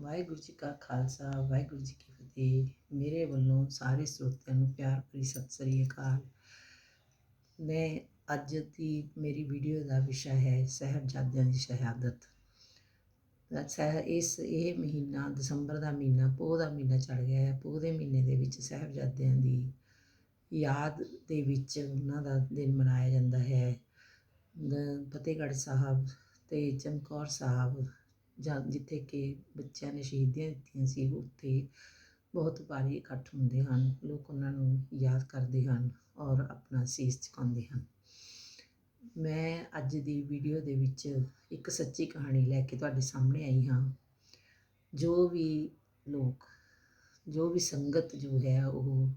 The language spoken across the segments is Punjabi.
ਵਾਹਿਗੁਰੂ ਜੀ ਕਾ ਖਾਲਸਾ, ਵਾਹਿਗੁਰੂ ਜੀ ਕੀ ਫਤਿਹ। ਮੇਰੇ ਵੱਲੋਂ ਸਾਰੇ ਸਰੋਤਿਆਂ ਨੂੰ ਪਿਆਰ ਭਰੀ ਸਤਿ ਸ੍ਰੀ ਅਕਾਲ। ਮੈਂ ਅੱਜ ਦੀ ਮੇਰੀ ਵੀਡੀਓ ਦਾ ਵਿਸ਼ਾ ਹੈ ਸਾਹਿਬਜ਼ਾਦਿਆਂ ਦੀ ਸ਼ਹਾਦਤ। ਸਹਿ, ਇਸ, ਇਹ ਮਹੀਨਾ ਦਸੰਬਰ ਦਾ ਮਹੀਨਾ, ਪੋਹ ਦਾ ਮਹੀਨਾ ਚੜ ਗਿਆ ਹੈ। ਪੋਹ ਦੇ ਮਹੀਨੇ ਦੇ ਵਿੱਚ ਸਾਹਿਬਜ਼ਾਦਿਆਂ ਦੀ ਯਾਦ ਦੇ ਵਿੱਚ ਉਹਨਾਂ ਦਾ ਦਿਨ ਮਨਾਇਆ ਜਾਂਦਾ ਹੈ। ਫਤਿਹਗੜ੍ਹ ਸਾਹਿਬ ਤੇ ਚਮਕੌਰ ਸਾਹਿਬ ਜਾਂ ਜਿੱਥੇ ਕਿ ਬੱਚਿਆਂ ਨੇ ਸ਼ਹੀਦੀਆਂ ਦਿੱਤੀਆਂ ਸੀ, ਉੱਥੇ ਬਹੁਤ ਭਾਰੀ ਇਕੱਠ ਹੁੰਦੇ ਹਨ, ਲੋਕ ਉਹਨਾਂ ਨੂੰ ਯਾਦ ਕਰਦੇ ਹਨ ਔਰ ਆਪਣਾ ਸੀਸ ਝੁਕਾਉਂਦੇ ਹਨ। ਮੈਂ ਅੱਜ ਦੀ ਵੀਡੀਓ ਦੇ ਵਿੱਚ ਇੱਕ ਸੱਚੀ ਕਹਾਣੀ ਲੈ ਕੇ ਤੁਹਾਡੇ ਸਾਹਮਣੇ ਆਈ ਹਾਂ। ਜੋ ਵੀ ਲੋਕ, ਜੋ ਵੀ ਸੰਗਤ ਜੋ ਹੈ, ਉਹ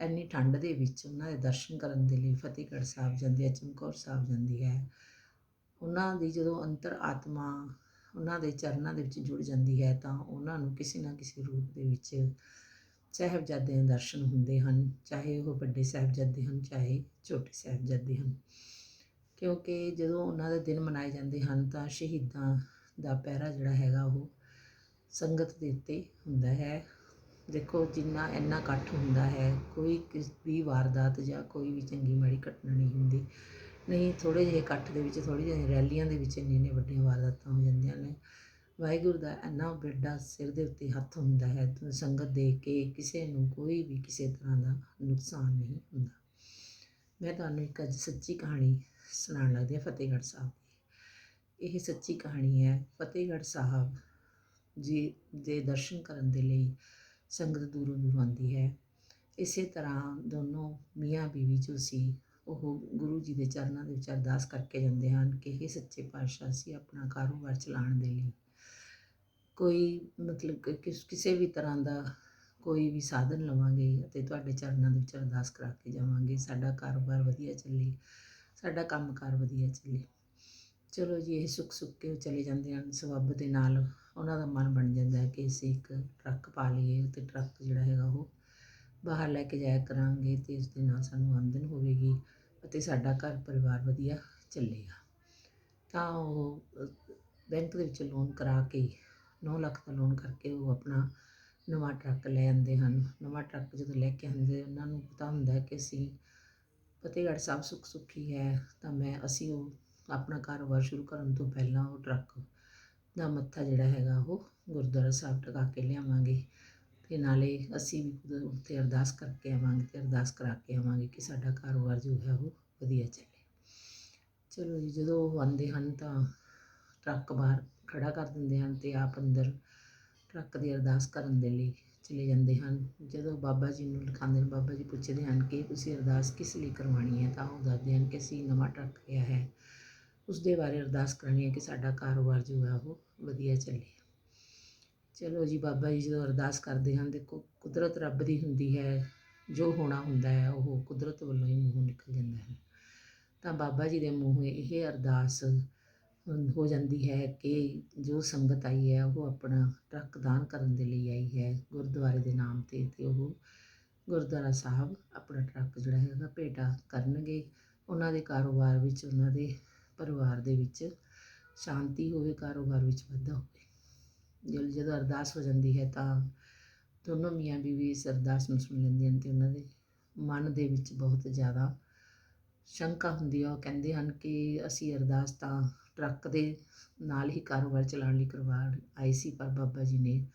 ਇੰਨੀ ਠੰਡ ਦੇ ਵਿੱਚ ਉਹਨਾਂ ਦੇ ਦਰਸ਼ਨ ਕਰਨ ਦੇ ਲਈ ਫਤਿਹਗੜ੍ਹ ਸਾਹਿਬ ਜਾਂਦੀ ਹੈ ਚਮਕੌਰ ਸਾਹਿਬ ਜਾਂਦੀ ਹੈ। ਉਹਨਾਂ ਦੀ ਜਦੋਂ ਅੰਤਰ ਆਤਮਾ ਉਹਨਾਂ ਦੇ ਚਰਨਾਂ ਦੇ ਵਿੱਚ ਜੁੜ ਜਾਂਦੀ ਹੈ ਤਾਂ ਉਹਨਾਂ ਨੂੰ ਕਿਸੇ ਨਾ ਕਿਸੇ ਰੂਪ ਦੇ ਵਿੱਚ ਸਾਹਿਬਜ਼ਾਦਿਆਂ ਦੇ ਦਰਸ਼ਨ ਹੁੰਦੇ ਹਨ, ਚਾਹੇ ਉਹ ਵੱਡੇ ਸਾਹਿਬਜ਼ਾਦੇ ਹਨ, ਚਾਹੇ ਛੋਟੇ ਸਾਹਿਬਜ਼ਾਦੇ ਹਨ। ਕਿਉਂਕਿ ਜਦੋਂ ਉਹਨਾਂ ਦੇ ਦਿਨ ਮਨਾਏ ਜਾਂਦੇ ਹਨ ਤਾਂ ਸ਼ਹੀਦਾਂ ਦਾ ਪਹਿਰਾ ਜਿਹੜਾ ਹੈਗਾ ਉਹ ਸੰਗਤ ਦੇ ਉੱਤੇ ਹੁੰਦਾ ਹੈ। ਦੇਖੋ, ਜਿੰਨਾ ਇੰਨਾ ਇਕੱਠ ਹੁੰਦਾ ਹੈ, ਕੋਈ ਕਿਸ ਵੀ ਵਾਰਦਾਤ ਜਾਂ ਕੋਈ ਵੀ ਚੰਗੀ ਮਾੜੀ ਘਟਨਾ ਨਹੀਂ ਹੁੰਦੀ। ਨਹੀਂ ਥੋੜੇ ਜਿਹੇ ਇਕੱਠ ਦੇ ਵਿੱਚ ਥੋੜੀ ਜਿਹੀ ਰੈਲੀਆਂ ਦੇ ਵਿੱਚ ਇੰਨੇ ਇੰਨੇ ਵੱਡੀਆਂ ਵਾਰਦਾਤਾਂ ਹੋ ਜਾਂਦੀਆਂ ਨੇ। ਵਾਹਿਗੁਰੂ ਦਾ ਇੰਨਾ ਵੱਡਾ ਸਿਰ ਦੇ ਉੱਤੇ ਹੱਥ ਹੁੰਦਾ ਹੈ, ਤਾਂ ਸੰਗਤ ਦੇਖ ਕੇ ਕਿਸੇ ਨੂੰ ਕੋਈ ਵੀ ਕਿਸੇ ਤਰ੍ਹਾਂ ਦਾ ਨੁਕਸਾਨ ਨਹੀਂ ਹੁੰਦਾ। ਮੈਂ ਤੁਹਾਨੂੰ ਇੱਕ ਅੱਜ ਸੱਚੀ ਕਹਾਣੀ ਸੁਣਾਉਣ ਲੱਗਦੀ ਹਾਂ, ਫਤਿਹਗੜ੍ਹ ਸਾਹਿਬ ਦੀ। ਇਹ ਸੱਚੀ ਕਹਾਣੀ ਹੈ, ਫਤਿਹਗੜ੍ਹ ਸਾਹਿਬ ਜੀ ਦੇ ਦਰਸ਼ਨ ਕਰਨ ਦੇ ਲਈ ਸੰਗਤ ਦੂਰੋਂ ਦੂਰੋਂ ਆਉਂਦੀ ਹੈ। ਇਸੇ ਤਰ੍ਹਾਂ ਦੋਨੋਂ ਮੀਆਂ ਬੀਵੀ ਜੋ ਸੀ ਉਹ ਗੁਰੂ ਜੀ ਦੇ ਚਰਨਾਂ ਦੇ ਵਿੱਚ ਅਰਦਾਸ ਕਰਕੇ ਜਾਂਦੇ ਹਨ ਕਿ ਇਹ ਸੱਚੇ ਪਾਤਸ਼ਾਹ ਸੀ ਆਪਣਾ ਕਾਰੋਬਾਰ ਚਲਾਉਣ ਦੇ ਲਈ। ਕੋਈ ਮਤਲਬ ਕਿ ਕਿਸ, ਕਿਸੇ ਵੀ ਤਰ੍ਹਾਂ ਦਾ ਕੋਈ ਵੀ ਸਾਧਨ ਲਵਾਂਗੇ ਅਤੇ ਤੁਹਾਡੇ ਚਰਨਾਂ ਦੇ ਵਿੱਚ ਅਰਦਾਸ ਕਰਾ ਕੇ ਜਾਵਾਂਗੇ, ਸਾਡਾ ਕਾਰੋਬਾਰ ਵਧੀਆ ਚੱਲੇ, ਸਾਡਾ ਕੰਮਕਾਰ ਵਧੀਆ ਚੱਲੇ। ਚਲੋ ਜੀ, ਇਹ ਸੁੱਖ ਸੁੱਖ ਕੇ ਉਹ ਚਲੇ ਜਾਂਦੇ ਹਨ, ਸਬੱਬ ਦੇ ਨਾਲ ਉਹਨਾਂ ਦਾ ਮਨ ਬਣ ਜਾਂਦਾ ਹੈ ਕਿ ਅਸੀਂ ਇੱਕ ਟਰੱਕ ਪਾ ਲਈਏ ਤੇ ਟਰੱਕ ਜਿਹੜਾ ਹੈਗਾ ਉਹ ਬਾਹਰ ਲੈ ਕੇ ਜਾਇਆ ਕਰਾਂਗੇ ਤੇ ਇਸ ਦੇ ਨਾਲ ਸਾਨੂੰ ਆਮਦਨ ਹੋਵੇਗੀ ਅਤੇ ਸਾਡਾ ਘਰ ਪਰਿਵਾਰ ਵਧੀਆ ਚੱਲੇਗਾ। ਤਾਂ ਉਹ ਬੈਂਕ ਦੇ ਵਿੱਚ ਲੋਨ ਕਰਾ ਕੇ 9 ਲੱਖ ਦਾ ਲੋਨ ਕਰਕੇ ਉਹ ਆਪਣਾ ਨਵਾਂ ਟਰੱਕ ਲੈ ਆਉਂਦੇ ਹਨ। ਨਵਾਂ ਟਰੱਕ ਜਦੋਂ ਲੈ ਕੇ ਆਉਂਦੇ ਉਹਨਾਂ ਨੂੰ ਪਤਾ ਹੁੰਦਾ ਕਿ ਅਸੀਂ ਫਤਿਹਗੜ੍ਹ ਸਾਹਿਬ ਸੁੱਖ ਸੁੱਖੀ ਹੈ, ਤਾਂ ਮੈਂ, ਅਸੀਂ ਉਹ ਆਪਣਾ ਕਾਰੋਬਾਰ ਸ਼ੁਰੂ ਕਰਨ ਤੋਂ ਪਹਿਲਾਂ ਉਹ ਟਰੱਕ ਦਾ ਮੱਥਾ ਜਿਹੜਾ ਹੈਗਾ ਉਹ ਗੁਰਦੁਆਰਾ ਸਾਹਿਬ ਟਿਕਾ ਕੇ ਲਿਆਵਾਂਗੇ। ਅਤੇ ਨਾਲੇ ਅਸੀਂ ਵੀ ਖੁਦ ਉੱਥੇ ਅਰਦਾਸ ਕਰਕੇ ਆਵਾਂਗੇ ਅਤੇ ਅਰਦਾਸ ਕਰਾ ਕੇ ਆਵਾਂਗੇ ਕਿ ਸਾਡਾ ਕਾਰੋਬਾਰ ਜੋ ਹੈ ਉਹ ਵਧੀਆ ਚੱਲੇ। ਚਲੋ ਜੀ, ਜਦੋਂ ਉਹ ਆਉਂਦੇ ਹਨ ਤਾਂ ਟਰੱਕ ਬਾਹਰ ਖੜਾ ਕਰ ਦਿੰਦੇ ਹਨ ਅਤੇ ਆਪ ਅੰਦਰ ਟਰੱਕ ਦੀ ਅਰਦਾਸ ਕਰਨ ਦੇ ਲਈ ਚਲੇ ਜਾਂਦੇ ਹਨ। ਜਦੋਂ ਬਾਬਾ ਜੀ ਨੂੰ ਲਿਖਾਉਂਦੇ ਨੇ, ਬਾਬਾ ਜੀ ਪੁੱਛਦੇ ਹਨ ਕਿ ਤੁਸੀਂ ਅਰਦਾਸ ਕਿਸ ਲਈ ਕਰਵਾਉਣੀ ਹੈ, ਤਾਂ ਉਹ ਦੱਸਦੇ ਹਨ ਕਿ ਅਸੀਂ ਨਵਾਂ ਟਰੱਕ ਲਿਆ ਹੈ। ਉਸ ਦੇ ਬਾਰੇ ਅਰਦਾਸ ਕਰਨੀ ਹੈ ਕਿ ਸਾਡਾ ਕਾਰੋਬਾਰ ਜੋ ਹੈ ਉਹ ਵਧੀਆ ਚੱਲੇ। ਚਲੋ ਜੀ ਬਾਬਾ ਜੀ ਜਦੋਂ ਅਰਦਾਸ ਕਰਦੇ ਹਨ, ਦੇਖੋ ਕੁਦਰਤ ਰੱਬ ਦੀ ਹੁੰਦੀ ਹੈ, ਜੋ ਹੋਣਾ ਹੁੰਦਾ ਹੈ, ਉਹ ਕੁਦਰਤ ਵੱਲੋਂ ਹੀ ਮੂੰਹੋਂ ਨਿਕਲ ਜਾਂਦਾ ਹੈ। ਤਾਂ ਬਾਬਾ ਜੀ ਦੇ ਮੂੰਹ ਇਹ ਅਰਦਾਸ ਹੋ ਜਾਂਦੀ ਹੈ ਕਿ ਜੋ ਸੰਗਤ ਆਈ ਹੈ, ਉਹ ਆਪਣਾ ਟਰੱਕ ਦਾਨ ਕਰਨ ਦੇ ਲਈ ਆਈ ਹੈ। ਗੁਰਦੁਆਰੇ ਦੇ ਨਾਮ ਤੇ ਤੇ ਉਹ ਗੁਰਦੁਆਰਾ ਸਾਹਿਬ ਆਪਣਾ ਟਰੱਕ ਜਿਹੜਾ ਹੈਗਾ ਭੇਟਾ ਕਰਨਗੇ। ਉਹਨਾਂ ਦੇ ਕਾਰੋਬਾਰ ਵਿੱਚ, ਉਹਨਾਂ ਦੇ ਪਰਿਵਾਰ ਦੇ ਵਿੱਚ ਸ਼ਾਂਤੀ ਹੋਵੇ, ਕਾਰੋਬਾਰ ਵਿੱਚ ਵਾਧਾ ਹੋਵੇ। ਜਦੋਂ ਜਦੋਂ ਅਰਦਾਸ ਹੋ ਜਾਂਦੀ ਹੈ ਤਾਂ ਦੋਨੋਂ ਮੀਆਂ ਬੀਵੀ ਇਸ ਅਰਦਾਸ ਨੂੰ ਸੁਣ ਲੈਂਦੇ ਹਨ ਤੇ ਉਹਨਾਂ ਦੇ ਮਨ ਦੇ ਵਿੱਚ ਬਹੁਤ ਜ਼ਿਆਦਾ ਸ਼ੰਕਾ ਹੁੰਦੀ ਹੈ ਉਹ ਕਹਿੰਦੇ ਹਨ ਕਿ ਅਸੀਂ ਅਰਦਾਸ ਤਾਂ ਟਰੱਕ ਦੇ ਨਾਲ ਹੀ ਕਾਰੋਬਾਰ ਚਲਾਉਣ ਲਈ ਕਰਵਾ ਆਏ ਸੀ, ਪਰ ਬਾਬਾ ਜੀ ਨੇ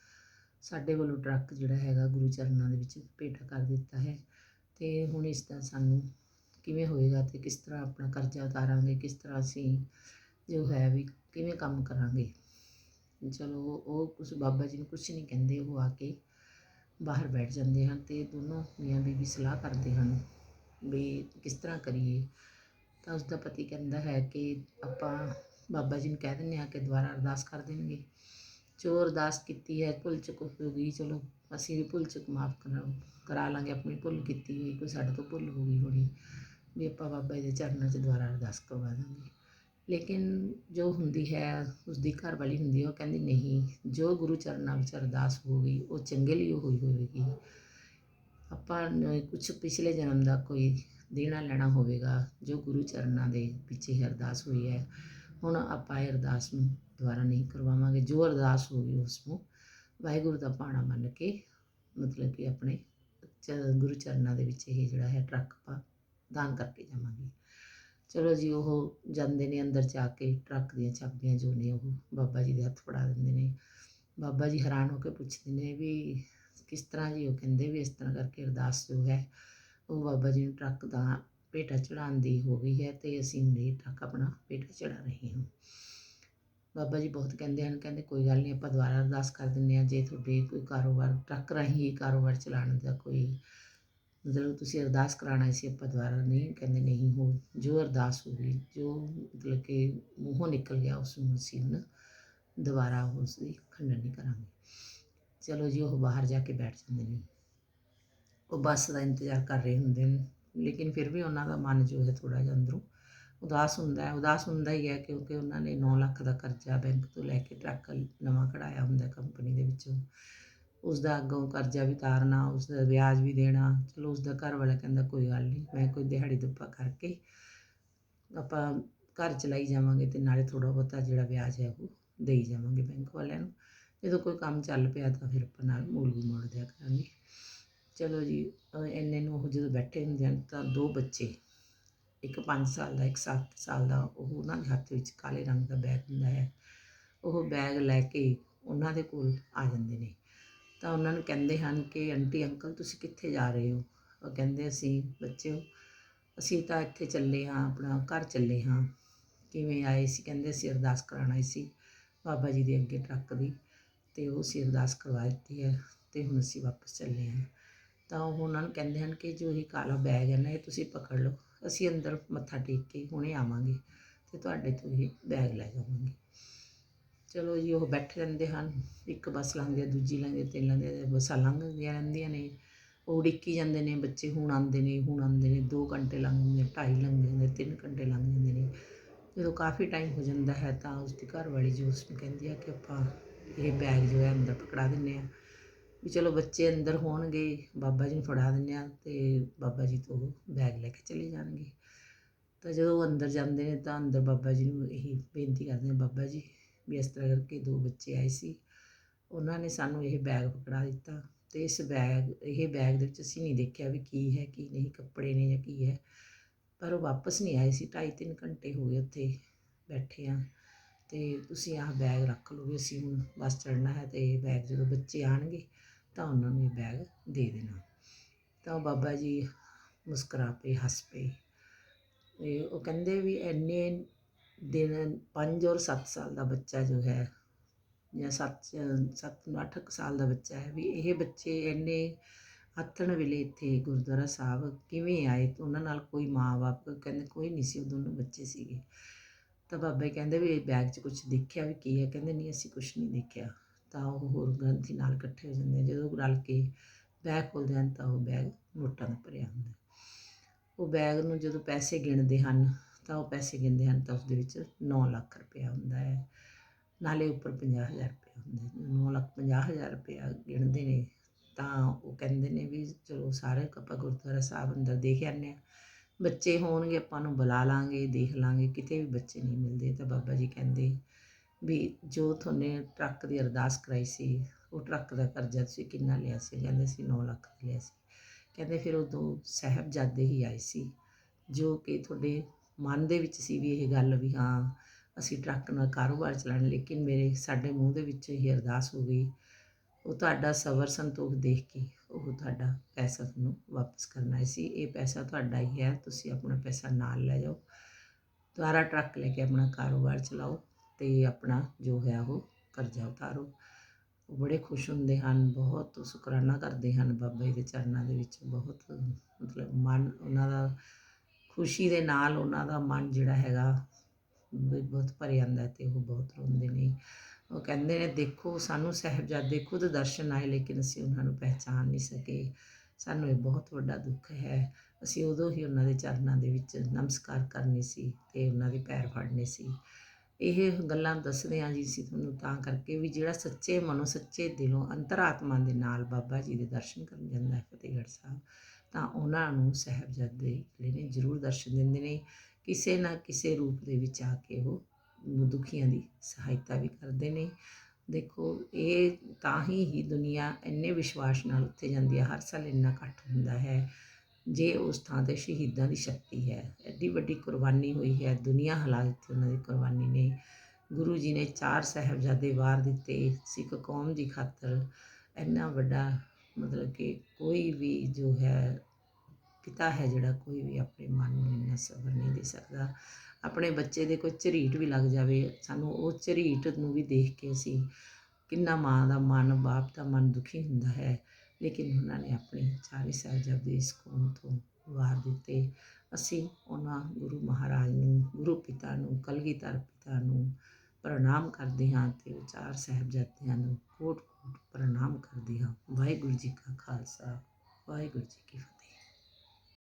ਸਾਡੇ ਵੱਲੋਂ ਟਰੱਕ ਜਿਹੜਾ ਹੈਗਾ ਗੁਰੂ ਚਰਨਾਂ ਦੇ ਵਿੱਚ ਭੇਟਾ ਕਰ ਦਿੱਤਾ ਹੈ ਤੇ ਹੁਣ ਇਸ ਦਾ ਸਾਨੂੰ ਕਿਵੇਂ ਹੋਏਗਾ ਤੇ ਕਿਸ ਤਰ੍ਹਾਂ ਆਪਣਾ ਕਰਜ਼ਾ ਉਤਾਰਾਂਗੇ, ਕਿਸ ਤਰ੍ਹਾਂ ਅਸੀਂ ਜੋ ਹੈ ਵੀ ਕਿਵੇਂ ਕੰਮ ਕਰਾਂਗੇ? ਚਲੋ ਉਹ ਕੁਛ ਬਾਬਾ ਜੀ ਨੂੰ ਕੁਛ ਨਹੀਂ ਕਹਿੰਦੇ, ਉਹ ਆ ਕੇ ਬਾਹਰ ਬੈਠ ਜਾਂਦੇ ਹਨ ਅਤੇ ਦੋਨੋਂ ਮੀਆਂ ਬੀਬੀ ਸਲਾਹ ਕਰਦੇ ਹਨ ਵੀ ਕਿਸ ਤਰ੍ਹਾਂ ਕਰੀਏ। ਤਾਂ ਉਸਦਾ ਪਤੀ ਕਹਿੰਦਾ ਹੈ ਕਿ ਆਪਾਂ ਬਾਬਾ ਜੀ ਨੂੰ ਕਹਿ ਦਿੰਦੇ ਹਾਂ ਕਿ ਦੁਬਾਰਾ ਅਰਦਾਸ ਕਰ ਦੇਣਗੇ। ਜੋ ਅਰਦਾਸ ਕੀਤੀ ਹੈ, ਭੁੱਲ ਚੁੱਕ ਹੋ ਗਈ, ਚਲੋ ਅਸੀਂ ਵੀ ਭੁੱਲ ਚੁੱਕ ਮਾਫ ਕਰਾ ਕਰਾ ਲਾਂਗੇ, ਆਪਣੀ ਭੁੱਲ ਕੀਤੀ ਹੋਈ, ਕੋਈ ਸਾਡੇ ਤੋਂ ਭੁੱਲ ਹੋ ਗਈ ਹੋਣੀ, ਵੀ ਆਪਾਂ ਬਾਬਾ ਜੀ ਦੇ ਚਰਨਾਂ 'ਚ ਦੁਬਾਰਾ ਅਰਦਾਸ ਕਰਵਾ ਦਾਂਗੇ। ਲੇਕਿਨ ਜੋ ਹੁੰਦੀ ਹੈ, ਉਸਦੀ ਘਰ ਵਾਲੀ ਹੁੰਦੀ ਹੈ, ਉਹ ਕਹਿੰਦੀ ਨਹੀਂ, ਜੋ ਗੁਰੂ ਚਰਨਾਂ ਵਿੱਚ ਅਰਦਾਸ ਹੋ ਗਈ, ਉਹ ਚੰਗੇ ਲਈ ਹੋਈ ਹੋਵੇਗੀ। ਆਪਾਂ ਕੁਝ ਪਿਛਲੇ ਜਨਮ ਦਾ ਕੋਈ ਦੇਣਾ ਲੈਣਾ ਹੋਵੇਗਾ, ਜੋ ਗੁਰੂ ਚਰਨਾਂ ਦੇ ਪਿੱਛੇ ਹੀ ਅਰਦਾਸ ਹੋਈ ਹੈ, ਹੁਣ ਆਪਾਂ ਇਹ ਅਰਦਾਸ ਨੂੰ ਦੁਬਾਰਾ ਨਹੀਂ ਕਰਵਾਵਾਂਗੇ। ਜੋ ਅਰਦਾਸ ਹੋ ਗਈ ਉਸ ਨੂੰ ਵਾਹਿਗੁਰੂ ਦਾ ਪਾਣਾ ਮੰਨ ਕੇ, ਮਤਲਬ ਕਿ ਆਪਣੇ ਚ- ਗੁਰੂ ਚਰਨਾਂ ਦੇ ਵਿੱਚ ਇਹ ਜਿਹੜਾ ਹੈ, ਟਰੱਕ ਆਪਾਂ ਦਾਨ ਕਰਕੇ ਜਾਵਾਂਗੇ। ਚਲੋ ਜੀ ਉਹ ਜਾਂਦੇ ਨੇ ਅੰਦਰ ਜਾ ਕੇ ਟਰੱਕ ਦੀਆਂ ਚਾਬੀਆਂ ਜੋ ਨੇ ਉਹ ਬਾਬਾ ਜੀ ਦੇ ਹੱਥ ਫੜਾ ਦਿੰਦੇ ਨੇ। ਬਾਬਾ ਜੀ ਹੈਰਾਨ ਹੋ ਕੇ ਪੁੱਛਦੇ ਨੇ ਵੀ ਕਿਸ ਤਰ੍ਹਾਂ ਜੀ ਉਹ ਕਹਿੰਦੇ ਵੀ ਇਸ ਤਰ੍ਹਾਂ ਕਰਕੇ ਅਰਦਾਸ ਜੋ ਹੈ, ਉਹ ਬਾਬਾ ਜੀ ਨੂੰ ਟਰੱਕ ਦਾ ਭੇਟਾ ਚੜਾਉਣ ਦੀ ਹੋ ਗਈ ਹੈ ਤੇ ਅਸੀਂ ਹੁਣ ਟਰੱਕ ਆਪਣਾ ਭੇਟਾ ਚੜਾ ਰਹੇ ਹਾਂ। ਬਾਬਾ ਜੀ ਬਹੁਤ ਕਹਿੰਦੇ ਹਨ, ਕਹਿੰਦੇ ਕੋਈ ਗੱਲ ਨਹੀਂ, ਆਪਾਂ ਦੁਬਾਰਾ ਅਰਦਾਸ ਕਰ ਦਿੰਦੇ ਹਾਂ, ਜੇ ਤੁਹਾਡੇ ਕੋਈ ਕਾਰੋਬਾਰ, ਟਰੱਕ ਰਾਹੀਂ ਕਾਰੋਬਾਰ ਚਲਾਉਣ ਦਾ ਕੋਈ ਮਤਲਬ ਤੁਸੀਂ ਅਰਦਾਸ ਕਰਾਉਣਾ ਸੀ ਆਪਾਂ ਦੁਬਾਰਾ ਨਹੀਂ, ਕਹਿੰਦੇ ਨਹੀਂ, ਹੋ, ਜੋ ਅਰਦਾਸ ਹੋ ਗਈ, ਜੋ ਮਤਲਬ ਕਿ ਮੂੰਹੋਂ ਨਿਕਲ ਗਿਆ ਉਸ ਨੂੰ ਅਸੀਂ ਹੁਣ ਦੁਬਾਰਾ ਉਸ ਦੀ ਖੰਡਨ ਨਹੀਂ ਕਰਾਂਗੇ। ਚਲੋ ਜੀ, ਉਹ ਬਾਹਰ ਜਾ ਕੇ ਬੈਠ ਜਾਂਦੇ ਨੇ। ਉਹ ਬੱਸ ਦਾ ਇੰਤਜ਼ਾਰ ਕਰ ਰਹੇ ਹੁੰਦੇ ਨੇ, ਲੇਕਿਨ ਫਿਰ ਵੀ ਉਹਨਾਂ ਦਾ ਮਨ ਜੋ ਹੈ ਥੋੜਾ ਜਿਹਾ ਅੰਦਰੋਂ ਉਦਾਸ ਹੁੰਦਾ ਹੈ। ਉਦਾਸ ਹੁੰਦਾ ਹੀ ਹੈ ਕਿਉਂਕਿ ਉਹਨਾਂ ਨੇ 9 ਲੱਖ ਦਾ ਕਰਜ਼ਾ ਬੈਂਕ ਤੋਂ ਲੈ ਕੇ ਟਰੱਕ ਨਵਾਂ ਕਢਾਇਆ ਹੁੰਦਾ ਕੰਪਨੀ ਦੇ ਵਿੱਚੋਂ। ਉਸ ਦਾ ਅੱਗੋਂ ਕਰਜ਼ਾ ਵੀ ਤਾਰਨਾ ਉਸ ਦਾ ਵਿਆਜ ਵੀ ਦੇਣਾ। ਚਲੋ ਉਸ ਦਾ ਘਰ ਵਾਲਾ ਕਹਿੰਦਾ, ਕੋਈ ਗੱਲ ਨਹੀਂ, ਮੈਂ ਕੋਈ ਦਿਹਾੜੀ ਦੁੱਪਾ ਕਰਕੇ ਆਪਾਂ ਘਰ ਚਲਾਈ ਜਾਵਾਂਗੇ ਤੇ ਨਾਲੇ ਥੋੜਾ ਬਹੁਤਾ ਜਿਹੜਾ ਵਿਆਜ ਹੈ ਉਹ ਦੇਈ ਜਾਵਾਂਗੇ ਬੈਂਕ ਵਾਲਿਆਂ ਨੂੰ। ਜਦੋਂ ਕੋਈ ਕੰਮ ਚੱਲ ਪਿਆ ਤਾਂ ਫਿਰ ਆਪਾਂ ਨਾਲ ਮੂਲ ਵੀ ਮੋੜ ਦਿਆ ਕਰਾਂਗੇ। ਚਲੋ ਜੀ ਇੰਨੇ ਨੂੰ ਉਹ ਜਦੋਂ ਬੈਠੇ ਹੁੰਦੇ ਹਨ ਤਾਂ ਦੋ ਬੱਚੇ, ਇੱਕ 5 ਸਾਲ ਦਾ, ਇੱਕ 7 ਸਾਲ ਦਾ, ਉਹ ਉਹਨਾਂ ਦੇ ਹੱਥ ਵਿੱਚ ਕਾਲੇ ਰੰਗ ਦਾ ਬੈਗ ਹੁੰਦਾ ਹੈ। ਉਹ ਬੈਗ ਲੈ ਕੇ ਉਹਨਾਂ ਦੇ ਕੋਲ ਆ ਜਾਂਦੇ ਨੇ। ਤਾਂ ਉਹਨਾਂ ਨੂੰ ਕਹਿੰਦੇ ਹਨ ਕਿ, ਆਂਟੀ, ਅੰਕਲ, ਤੁਸੀਂ ਕਿੱਥੇ ਜਾ ਰਹੇ ਹੋ? ਉਹ ਕਹਿੰਦੇ, ਅਸੀਂ ਬੱਚਿਓ ਅਸੀਂ ਤਾਂ ਇੱਥੇ ਚੱਲੇ ਹਾਂ, ਆਪਣਾ ਘਰ ਚੱਲੇ ਹਾਂ। ਕਿਵੇਂ ਆਏ ਸੀ? ਕਹਿੰਦੇ, ਅਸੀਂ ਅਰਦਾਸ ਕਰਾਉਣ ਆਏ ਸੀ ਬਾਬਾ ਜੀ ਦੇ ਅੱਗੇ ਟਰੱਕ ਦੀ ਤੇ ਉਹ ਅਸੀਂ ਅਰਦਾਸ ਕਰਵਾ ਦਿੱਤੀ ਹੈ ਤੇ ਹੁਣ ਅਸੀਂ ਵਾਪਸ ਚੱਲੇ ਹਾਂ। ਤਾਂ ਉਹ ਉਹਨਾਂ ਨੂੰ ਕਹਿੰਦੇ ਹਨ ਕਿ, ਜੋ ਇਹ ਕਾਲਾ ਬੈਗ ਹੈ ਨਾ, ਇਹ ਤੁਸੀਂ ਪਕੜ ਲਓ। ਅਸੀਂ ਅੰਦਰ ਮੱਥਾ ਟੇਕ ਕੇ ਹੁਣੇ ਆਵਾਂਗੇ ਤੇ ਤੁਹਾਡੇ ਤੋਂ ਇਹ ਬੈਗ ਲੈ ਜਾਵਾਂਗੇ। ਚਲੋ ਜੀ, ਉਹ ਬੈਠੇ ਰਹਿੰਦੇ ਹਨ। ਇੱਕ ਬੱਸ ਲੰਘਦੀ ਹੈ ਦੂਜੀ ਲੰਘਦੀ ਹੈ ਤਿੰਨ ਲੰਘਦੀ, ਬੱਸਾਂ ਲੰਘਦੀਆਂ ਰਹਿੰਦੀਆਂ ਨੇ। ਉਹ ਉਡੀਕੀ ਜਾਂਦੇ ਨੇ, ਬੱਚੇ ਹੁਣ ਆਉਂਦੇ ਨੇ, ਹੁਣ ਆਉਂਦੇ ਨੇ। 2 ਘੰਟੇ ਲੰਘ ਜਾਂਦੇ ਨੇ, ਢਾਈ ਲੰਘ ਜਾਂਦੇ ਤਿੰਨ ਘੰਟੇ ਲੰਘ ਜਾਂਦੇ ਨੇ। ਜਦੋਂ ਕਾਫੀ ਟਾਈਮ ਹੋ ਜਾਂਦਾ ਹੈ ਤਾਂ ਉਸਦੀ ਘਰ ਵਾਲੀ ਜੀ ਉਸ ਕਹਿੰਦੀ ਆ ਕਿ ਆਪਾਂ ਇਹ ਬੈਗ ਜੋ ਹੈ ਅੰਦਰ ਪਕੜਾ ਦਿੰਨੇ ਆ ਵੀ ਚਲੋ ਬੱਚੇ ਅੰਦਰ ਹੋਣਗੇ, ਬਾਬਾ ਜੀ ਨੂੰ ਫੜਾ ਦਿੰਨੇ ਆ ਤੇ ਬਾਬਾ ਜੀ ਤੋਂ ਬੈਗ ਲੈ ਕੇ ਚਲੇ ਜਾਣਗੇ। ਤਾਂ ਜਦੋਂ ਉਹ ਅੰਦਰ ਜਾਂਦੇ ਨੇ ਤਾਂ ਅੰਦਰ ਬਾਬਾ ਜੀ ਨੂੰ ਇਹੀ ਬੇਨਤੀ ਕਰਦੇ ਨੇ, ਬਾਬਾ ਜੀ ਵੀ ਇਸ ਤਰ੍ਹਾਂ ਕਰਕੇ ਦੋ ਬੱਚੇ ਆਏ ਸੀ। ਉਹਨਾਂ ਨੇ ਸਾਨੂੰ ਇਹ ਬੈਗ ਪਕੜਾ ਦਿੱਤਾ ਤੇ ਇਸ ਬੈਗ ਇਹ ਬੈਗ ਦੇ ਵਿੱਚ ਅਸੀਂ ਨਹੀਂ ਦੇਖਿਆ ਵੀ ਕੀ ਹੈ, ਕੀ ਨਹੀਂ, ਕੱਪੜੇ ਨੇ ਜਾਂ ਕੀ ਹੈ। ਪਰ ਉਹ ਵਾਪਸ ਨਹੀਂ ਆਏ ਸੀ, ਢਾਈ ਤਿੰਨ ਘੰਟੇ ਹੋ ਗਏ ਉੱਥੇ ਬੈਠੇ ਆ। ਤੇ ਤੁਸੀਂ ਆਹ ਬੈਗ ਰੱਖ ਲਓ ਵੀ ਅਸੀਂ ਹੁਣ ਬੱਸ ਚੜ੍ਹਨਾ ਹੈ ਤੇ ਇਹ ਬੈਗ ਜਦੋਂ ਬੱਚੇ ਆਣਗੇ ਤਾਂ ਉਹਨਾਂ ਨੂੰ ਇਹ ਬੈਗ ਦੇ ਦੇਣਾ। ਤਾਂ ਉਹ ਬਾਬਾ ਜੀ ਮੁਸਕਰਾ ਪਏ, ਹੱਸ ਪਏ। ਉਹ ਕਹਿੰਦੇ ਵੀ ਇੰਨੇ ਦਿਨ 5 ਔਰ 7 ਸਾਲ ਦਾ ਬੱਚਾ ਜੋ ਹੈ, ਜਾਂ 7 7 8 ਸਾਲ ਦਾ ਬੱਚਾ ਹੈ, ਵੀ ਇਹ ਬੱਚੇ ਇੰਨੇ ਆਥਣ ਵੇਲੇ ਇੱਥੇ ਗੁਰਦੁਆਰਾ ਸਾਹਿਬ ਕਿਵੇਂ ਆਏ? ਤੇ ਉਹਨਾਂ ਨਾਲ ਕੋਈ ਮਾਂ-ਬਾਪ ਕਹਿੰਦੇ ਕੋਈ ਨਹੀਂ ਸੀ ਉਹ ਦੋਨੋਂ ਬੱਚੇ ਸੀਗੇ। ਤਾਂ ਬਾਬਾ ਜੀ ਕਹਿੰਦੇ ਵੀ ਇਹ ਬੈਗ 'ਚ ਕੁਝ ਦੇਖਿਆ ਵੀ ਕੀ ਹੈ? ਕਹਿੰਦੇ ਨਹੀਂ, ਅਸੀਂ ਕੁਝ ਨਹੀਂ ਦੇਖਿਆ। ਤਾਂ ਉਹ ਹੋਰ ਗ੍ਰੰਥੀ ਨਾਲ ਇਕੱਠੇ ਹੋ ਜਾਂਦੇ ਜਦੋਂ ਰਲ ਕੇ ਬੈਗ ਖੋਲ੍ਹਦੇ ਹਨ ਤਾਂ ਉਹ ਬੈਗ ਨੋਟਾਂ ਦਾ ਭਰਿਆ ਹੁੰਦਾ ਉਹ ਬੈਗ ਨੂੰ ਜਦੋਂ ਪੈਸੇ ਗਿਣਦੇ ਹਨ ਤਾਂ ਉਹ ਪੈਸੇ ਗਿਣਦੇ ਹਨ ਤਾਂ ਉਸ ਦੇ ਵਿੱਚ 9 ਲੱਖ ਰੁਪਇਆ ਹੁੰਦਾ ਹੈ। ਨਾਲੇ ਉੱਪਰ 50000 ਰੁਪਇਆ ਹੁੰਦਾ ਹੈ। 9 ਲੱਖ 50000 ਰੁਪਇਆ ਗਿਣਦੇ ਨੇ ਤਾਂ ਉਹ ਕਹਿੰਦੇ ਨੇ ਵੀ ਚਲੋ ਸਾਰੇ ਆਪਾਂ ਗੁਰਦੁਆਰਾ ਸਾਹਿਬ ਅੰਦਰ ਦੇਖ ਆਉਂਦੇ ਹਾਂ। ਬੱਚੇ ਹੋਣਗੇ ਆਪਾਂ ਨੂੰ ਬੁਲਾ ਲਾਂਗੇ, ਦੇਖ ਲਾਂਗੇ। ਕਿਤੇ ਵੀ ਬੱਚੇ ਨਹੀਂ ਮਿਲਦੇ ਤਾਂ ਬਾਬਾ ਜੀ ਕਹਿੰਦੇ ਵੀ ਜੋ ਤੁਹਾਨੇ ਟਰੱਕ ਦੀ ਅਰਦਾਸ ਕਰਾਈ ਸੀ, ਉਹ ਟਰੱਕ ਦਾ ਕਰਜ਼ਾ ਤੁਸੀਂ ਕਿੰਨਾ ਲਿਆ ਸੀ? ਕਹਿੰਦੇ ਸੀ 9 ਲੱਖ ਲਿਆ ਸੀ। ਕਹਿੰਦੇ ਫਿਰ ਉਹ ਦੋ ਸਾਹਿਬਜ਼ਾਦੇ ਹੀ ਆਏ ਸੀ, ਜੋ ਕਿ ਤੁਹਾਡੇ ਮਨ ਦੇ ਵਿੱਚ ਸੀ ਵੀ ਇਹ ਗੱਲ ਵੀ ਹਾਂ, ਅਸੀਂ ਟਰੱਕ ਨਾਲ ਕਾਰੋਬਾਰ ਚਲਾਉਣਾ, ਲੇਕਿਨ ਮੇਰੇ, ਸਾਡੇ ਮੂੰਹ ਦੇ ਵਿੱਚ ਇਹ ਅਰਦਾਸ ਹੋ ਗਈ, ਉਹ ਤੁਹਾਡਾ ਸਬਰ ਸੰਤੋਖ ਦੇਖ ਕੇ ਉਹ ਤੁਹਾਡਾ ਪੈਸਾ ਤੁਹਾਨੂੰ ਵਾਪਸ ਕਰਨਾ ਸੀ। ਇਹ ਪੈਸਾ ਤੁਹਾਡਾ ਹੀ ਹੈ, ਤੁਸੀਂ ਆਪਣਾ ਪੈਸਾ ਨਾਲ ਲੈ ਜਾਓ, ਦੁਬਾਰਾ ਟਰੱਕ ਲੈ ਕੇ ਆਪਣਾ ਕਾਰੋਬਾਰ ਚਲਾਓ ਤੇ ਆਪਣਾ ਜੋ ਹੈ ਉਹ ਕਰਜ਼ਾ ਉਤਾਰੋ। ਉਹ ਬੜੇ ਖੁਸ਼ ਹੁੰਦੇ ਹਨ, ਬਹੁਤ ਸ਼ੁਕਰਾਨਾ ਕਰਦੇ ਹਨ ਬਾਬਾ ਜੀ ਦੇ ਚਰਨਾਂ ਦੇ ਵਿੱਚ, ਬਹੁਤ ਮਤਲਬ ਮਨ ਉਹਨਾਂ ਦਾ ਖੁਸ਼ੀ ਦੇ ਨਾਲ ਉਹਨਾਂ ਦਾ ਮਨ ਜਿਹੜਾ ਹੈਗਾ ਬਹੁਤ ਭਰ ਜਾਂਦਾ ਹੈ ਤੇ ਉਹ ਬਹੁਤ ਰੋਂਦੇ ਨੇ। ਉਹ ਕਹਿੰਦੇ ਨੇ, ਦੇਖੋ, ਸਾਨੂੰ ਸਾਹਿਬਜ਼ਾਦੇ ਖੁਦ ਦਰਸ਼ਨ ਆਏ, ਲੇਕਿਨ ਅਸੀਂ ਉਹਨਾਂ ਨੂੰ ਪਹਿਚਾਨ ਨਹੀਂ ਸਕੇ। ਸਾਨੂੰ ਇਹ ਬਹੁਤ ਵੱਡਾ ਦੁੱਖ ਹੈ। ਅਸੀਂ ਉਦੋਂ ਹੀ ਉਹਨਾਂ ਦੇ ਚਰਨਾਂ ਦੇ ਵਿੱਚ ਨਮਸਕਾਰ ਕਰਨੀ ਸੀ ਤੇ ਉਹਨਾਂ ਦੇ ਪੈਰ ਫੜਨੇ ਸੀ। ਇਹ ਗੱਲਾਂ ਦੱਸਦੇ ਹਾਂ ਜੀ ਅਸੀਂ ਤੁਹਾਨੂੰ, ਤਾਂ ਕਰਕੇ ਵੀ ਜਿਹੜਾ ਸੱਚੇ ਮਨੋਂ ਸੱਚੇ ਦਿਲੋਂ ਅੰਤਰਾਤਮਾ ਦੇ ਨਾਲ ਬਾਬਾ ਜੀ ਦੇ ਦਰਸ਼ਨ ਕਰਨ ਜਾਂਦਾ ਹੈ, ਫਤਿਹਗੜ੍ਹ ਸਾਹਿਬ। ਤਾਂ ਉਹਨਾਂ ਨੂੰ ਸਾਹਿਬਜ਼ਾਦੇ ਜਿਹੜੇ ਨੇ ਜ਼ਰੂਰ ਦਰਸ਼ਨ ਦਿੰਦੇ ਨੇ, ਕਿਸੇ ਨਾ ਕਿਸੇ ਰੂਪ ਦੇ ਵਿੱਚ ਆ ਕੇ ਉਹ ਦੁਖੀਆਂ ਦੀ ਸਹਾਇਤਾ ਵੀ ਕਰਦੇ ਨੇ। ਦੇਖੋ, ਇਹ ਤਾਂ ਹੀ ਹੀ ਦੁਨੀਆ ਇੰਨੇ ਵਿਸ਼ਵਾਸ ਨਾਲ ਉੱਥੇ ਜਾਂਦੀ ਹੈ, ਹਰ ਸਾਲ ਇੰਨਾ ਇਕੱਠ ਹੁੰਦਾ ਹੈ। ਜੇ ਉਸ ਥਾਂ ਤੇ ਸ਼ਹੀਦਾਂ ਦੀ ਸ਼ਕਤੀ ਹੈ, ਐਡੀ ਵੱਡੀ ਕੁਰਬਾਨੀ ਹੋਈ ਹੈ, ਦੁਨੀਆ ਹਿਲਾ ਦਿੱਤੀ ਉਹਨਾਂ ਦੀ ਕੁਰਬਾਨੀ ਨੇ। ਗੁਰੂ ਜੀ ਨੇ ਚਾਰ ਸਾਹਿਬਜ਼ਾਦੇ ਵਾਰ ਦਿੱਤੇ ਸਿੱਖ ਕੌਮ ਦੀ ਖਾਤਰ ਇੰਨਾ ਵੱਡਾ ਮਤਲਬ ਕਿ ਕੋਈ ਵੀ ਜੋ ਹੈ, ਪਿਤਾ ਹੈ ਜਿਹੜਾ ਕੋਈ ਵੀ ਆਪਣੇ ਮਨ ਨੂੰ ਇੰਨਾ ਸਬਰ ਨਹੀਂ ਦੇ ਸਕਦਾ। ਆਪਣੇ ਬੱਚੇ ਦੇ ਕੋਈ ਝਰੀਟ ਵੀ ਲੱਗ ਜਾਵੇ, ਸਾਨੂੰ ਉਹ ਝਰੀਟ ਨੂੰ ਵੀ ਦੇਖ ਕੇ ਅਸੀਂ ਕਿੰਨਾ ਮਾਂ ਦਾ ਮਨ, ਬਾਪ ਦਾ ਮਨ ਦੁਖੀ ਹੁੰਦਾ ਹੈ। ਲੇਕਿਨ ਉਹਨਾਂ ਨੇ ਆਪਣੇ ਚਾਰੇ ਸਾਹਿਬਜ਼ਾਦੇ ਇਸ ਕੌਮ ਤੋਂ ਵਾਰ ਦਿੱਤੇ। ਅਸੀਂ ਉਹਨਾਂ ਗੁਰੂ ਮਹਾਰਾਜ ਨੂੰ, ਗੁਰੂ ਪਿਤਾ ਨੂੰ, ਕਲਗੀਧਰ ਪਿਤਾ ਨੂੰ ਪ੍ਰਣਾਮ ਕਰਦੇ ਹਾਂ ਤੇ ਉਹ ਚਾਰ ਸਾਹਿਬਜ਼ਾਦਿਆਂ ਨੂੰ ਕੋਟ ਕੋਟ ਪ੍ਰਣਾਮ ਕਰਦੇ ਹਾਂ। ਵਾਹਿਗੁਰੂ ਜੀ ਕਾ ਖਾਲਸਾ ਵਾਹਿਗੁਰੂ ਜੀ ਕੀ ਫਤਿਹ।